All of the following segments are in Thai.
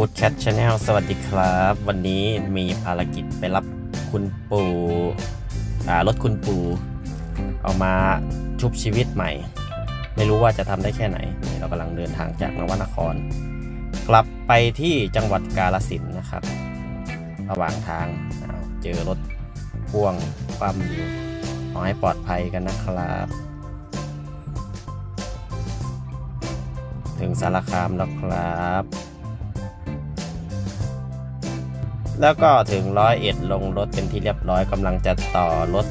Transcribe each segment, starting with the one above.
Good Cat Channel สวัสดีครับ วันนี้มีภารกิจไปรับคุณปู่รถคุณปู่เอามาชุบชีวิตใหม่ ไม่รู้ว่าจะทำได้แค่ไหน เรากำลังเดินทางจากนวนคร กลับไปที่จังหวัดกาลสินนะครับ ระหว่างทางอ้าเจอรถพ่วงความอยู่ขอให้ปลอดภัยกันนะครับถึงสารคามแล้วครับ แล้วก็ถึงร้อยเอ็ดลงรถเป็นที่เรียบร้อยกำลังจะต่อรถ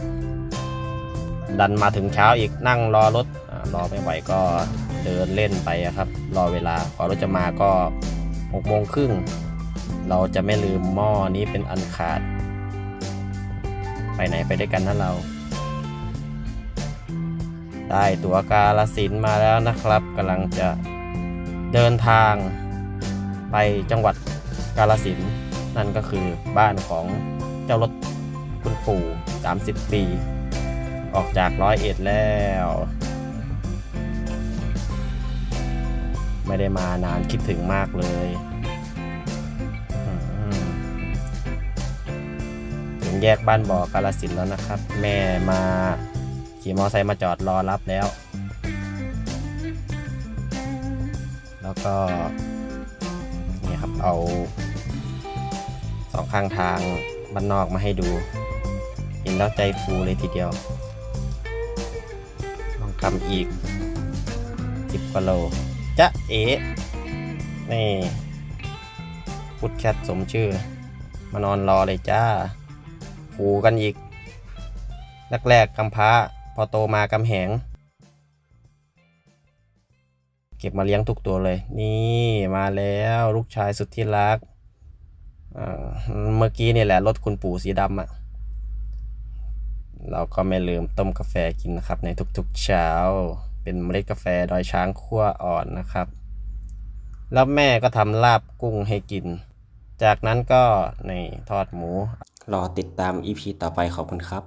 ดันมาถึงเช้าอีกนั่งรอรถรอไม่ไหวก็เดินเล่นไปครับ รอเวลากว่ารถจะมาก็หกโมงครึ่งเราจะไม่ลืมหม้อนี้เป็นอันขาด ไปไหนไปด้วยกันนะเรา ได้ตัวกาลสินมาแล้วนะครับกำลังจะเดินทางไปจังหวัดกาลสิน์ นั่นก็คือบ้านของเจ้ารถคุณปู่ 30 ปี ออกจากร้อยเอ็ดแล้ว ไม่ได้มานานคิดถึงมากเลยถึงแยกบ้านบ่อกาลสินแล้วนะครับ แม่มาขี่มอไซค์มาจอดรอรับแล้ว แล้วก็นี่ครับเอา สองข้างทางบ้านนอกมาให้ดู เห็นแล้วใจฟูเลยทีเดียว ลองทำอีกสิบกว่าโลจะเอ๋นี่พุดแคทสมชื่อ มานอนรอเลยจ้าผูกันอีก แรกๆกำพร้า พอโตมากำแหง เก็บมาเลี้ยงทุกตัวเลย นี่มาแล้วลูกชายสุดที่รัก เมื่อกี้นี่แหละรถคุณปู่สีดำอะ่ะ เราก็ไม่ลืมต้มกาแฟกินนะครับ ในทุกๆเช้า เป็นเมล็ดกาแฟดอยช้างคั่วอ่อนนะครับ แล้วแม่ก็ทำลาบกุ้งให้กิน จากนั้นก็ในทอดหมู รอติดตาม EP ต่อไปขอบคุณครับ